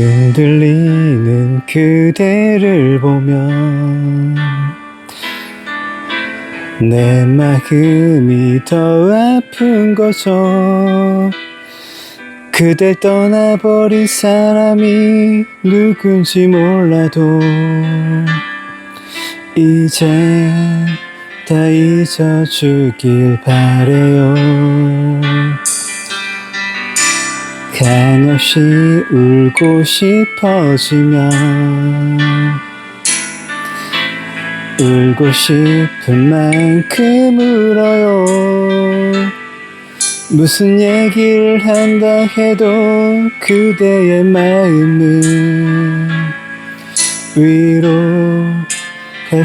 흔들리는 그대를 보면 내 마음이 더 아픈 거죠. 그댈 떠나버린 사람이 누군지 몰라도 이제 다 잊어주길 바래요. 한없이 울고 싶어지면 울고 싶은 만큼 울어요. 무슨 얘기를 한다 해도 그대의 마음은 위로할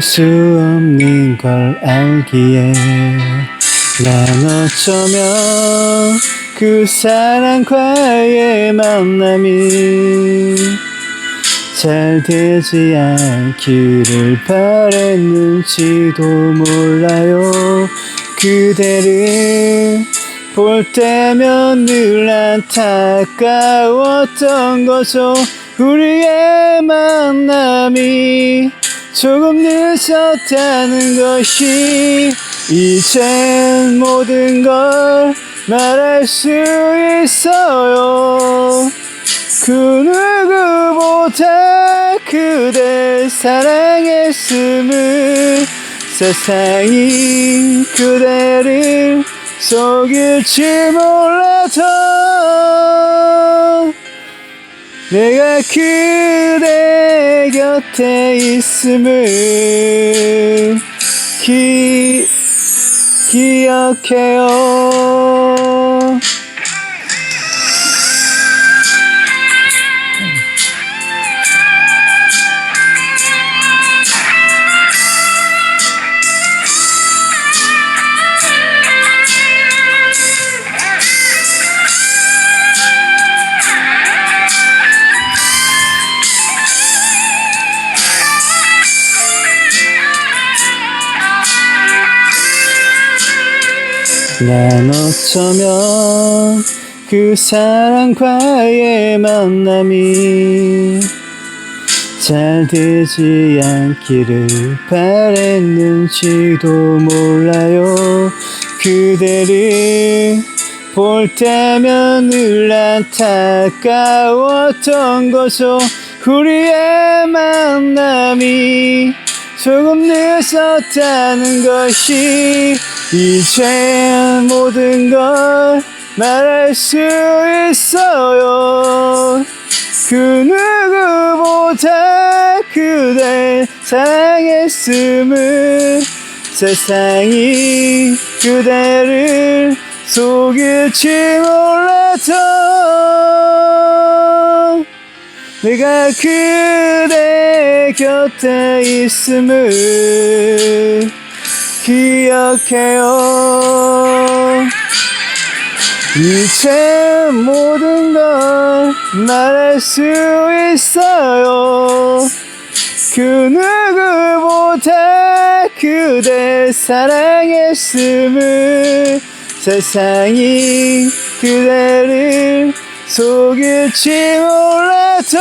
수 없는 걸 알기에 난 어쩌면 그 사랑과의 만남이 잘 되지 않기를 바랬는지도 몰라요. 그대를 볼 때면 늘 안타까웠던 거죠. 우리의 만남이 조금 늦었다는 것이 이젠 모든 걸 말할 수 있어요. 그 누구보다 그댈 사랑했음을 세상이 그대를 속일지 몰라도 내가 그대 곁에 있음을 기, 기억해요 난 어쩌면 그 사랑과의 만남이 잘 되지 않기를 바랬는지도 몰라요. 그대를 볼 때면 늘 안타까웠던 거죠. 우리의 만남이 조금 늦었다는 것이 이제 모든 걸 말할 수 있어요. 그 누구보다 그댈 사랑했음을 세상이 그대를 속일지 몰라도 내가 그대 곁에 있음을 기억해요. 이제 모든 걸 말할 수 있어요. 그 누구보다 그대 사랑했음을 세상이 그대를 속일지 몰라도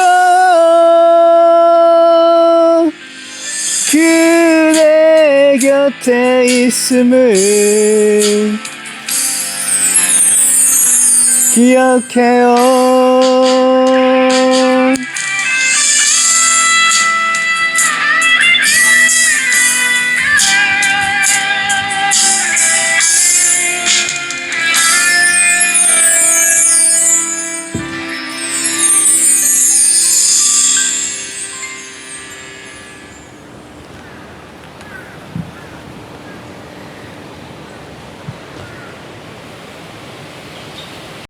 그 대 곁에 있음을 기억해요